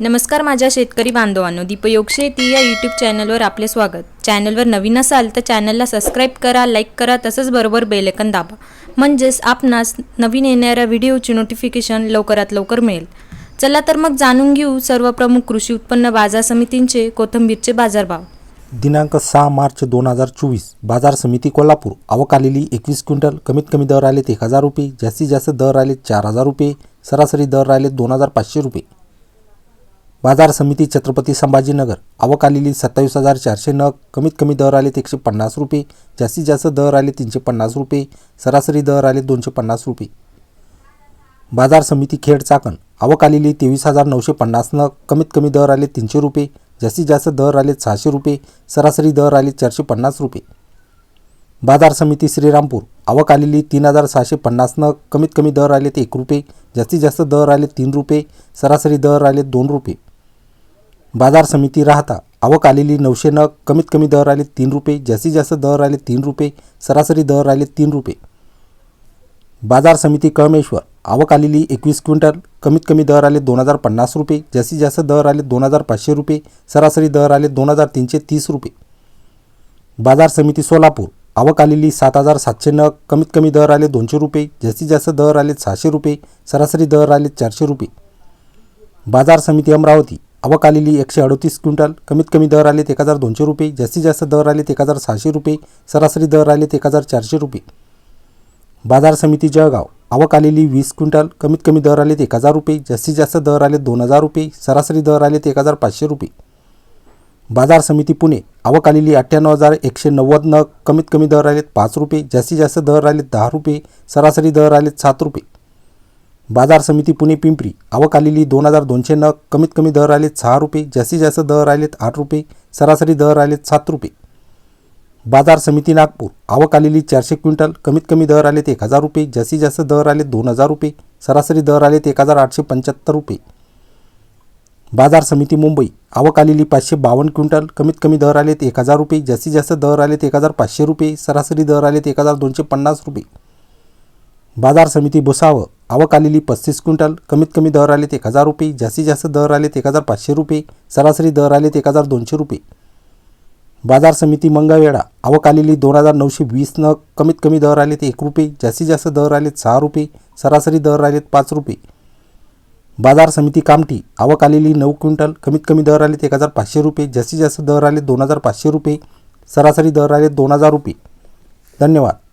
नमस्कार माझ्या शेतकरी बांधवांनो दीपयोग शेती या यूट्यूब चॅनलवर आपले स्वागत. चॅनलवर नवीन असाल तर चॅनलला सबस्क्राईब करा लाईक करा तसंच बरोबर बेलेकन दाबा. म्हणजेच आपणास नवीन येणाऱ्या व्हिडिओची नोटिफिकेशन लवकरात लवकर मिळेल. चला तर मग जाणून घेऊ सर्व प्रमुख कृषी उत्पन्न बाजार समितींचे कोथंबीरचे बाजारभाव. दिनांक सहा मार्च दोन हजार चोवीस बाजार समिती कोल्हापूर. आवक आलेली एकवीस क्विंटल कमीत कमी दर आलेत एक हजार रुपये जास्तीत जास्त दर आलेत चार हजार रुपये सरासरी दर आलेत दोन हजार पाचशे रुपये. बाजार समिती छत्रपती संभाजीनगर. आवक आलेली सत्तावीस हजार चारशे नग कमीत कमी दर आलेत एकशे पन्नास रुपये जास्तीत जास्त दर आले तीनशे पन्नास रुपये सरासरी दर आले दोनशे पन्नास रुपये. बाजार समिती खेड चाकण. आवक आलेली तेवीस हजार नऊशे पन्नास नग कमीत कमी दर आले तीनशे रुपये जास्तीत जास्त दर आले सहाशे रुपये सरासरी दर आले चारशे पन्नास रुपये. बाजार समिती श्रीरामपूर. आवक आलेली तीन हजार सहाशे पन्नास नग कमीत कमी दर आले ते एक रुपये जास्तीत जास्त दर आले तीन रुपये सरासरी दर आले दोन रुपये. बाजार समिती राहता आवक आलेली नऊशे नग कमीत कमी दर आले तीन रुपये जास्तीत जास्त दर आले तीन रुपये सरासरी दर आले तीन रुपये. बाजार समिती कळमेश्वर आवक आलेली एकवीस क्विंटल कमीत कमी दर आले दोन हजार पन्नास रुपये जास्तीत जास्त दर आले दोन हजार पाचशे रुपये सरासरी दर आले दोन हजार तीनशे तीस रुपये. बाजार समिती सोलापूर आवक आलेली सात हजार सातशे नग कमीत कमी दर आले दोनशे रुपये जास्तीत जास्त दर आले सहाशे रुपये सरासरी दर आले चारशे रुपये. बाजार समिती अमरावती आवक आलेली एकशे अडतीस क्विंटल कमीत कमी दर आलेत एक हजार दोनशे रुपये जास्तीत जास्त दर आलेत एक हजार सहाशे रुपये सरासरी दर आलेत एक हजार चारशे रुपये. बाजार समिती जळगाव आवक आलेली वीस क्विंटल कमीत कमी दर आलेत एक हजार रुपये जास्तीत जास्त दर आलेत दोन हजार रुपये सरासरी दर आलेत एक हजार पाचशे रुपये. बाजार समिती पुणे आवक आलेली अठ्ठ्याण्णव हजार एकशे नव्वद नग कमीत कमी दर आलेत पाच रुपये जास्तीत जास्त दर आलेत दहा रुपये सरासरी दर आलेत सात रुपये. बाजार समिती पुणे पिंपरी. आवक आलेली दोन हजार दोनशे नग कमीत कमी दर आलेत सहा रुपये जास्तीत जास्त दर आलेत आठ रुपये सरासरी दर आलेत सात रुपये. बाजार समिती नागपूर. आवक आलेली चारशे क्विंटल कमीत कमी दर आलेत एक हजार रुपये जास्तीत जास्त दर आलेत दोन हजार रुपये सरासरी दर आलेत एक हजार आठशे पंच्याहत्तर रुपये. बाजार समिती मुंबई. आवक आलेली पाचशे बावन्न क्विंटल कमीत कमी दर आलेत एक हजार रुपये जास्तीत जास्त दर आलेत एक हजार पाचशे रुपये सरासरी दर आलेत एक हजार दोनशे पन्नास रुपये. बाजार समिती भुसावळ आवक आलेली पस्तीस क्विंटल कमीत कमी दर आलेत एक हजार रुपये जास्तीत जास्त दर आलेत एक हजार पाचशे रुपये सरासरी दर आलेत एक हजार दोनशे रुपये. बाजार समिती मंगळवेढा आवक आलेली दोन हजार नऊशे वीस न कमीत कमी दर आलेत एक रुपये जास्तीत जास्त दर आलेत सहा रुपये सरासरी दर आलेत पाच रुपये. बाजार समिती कामठी आवक आलेली नऊ क्विंटल कमीत कमी दर आलेत एक हजार पाचशे रुपये जास्तीत जास्त दर आलेत दोन हजार पाचशे रुपये सरासरी दर आलेत दोन हजार रुपये. धन्यवाद.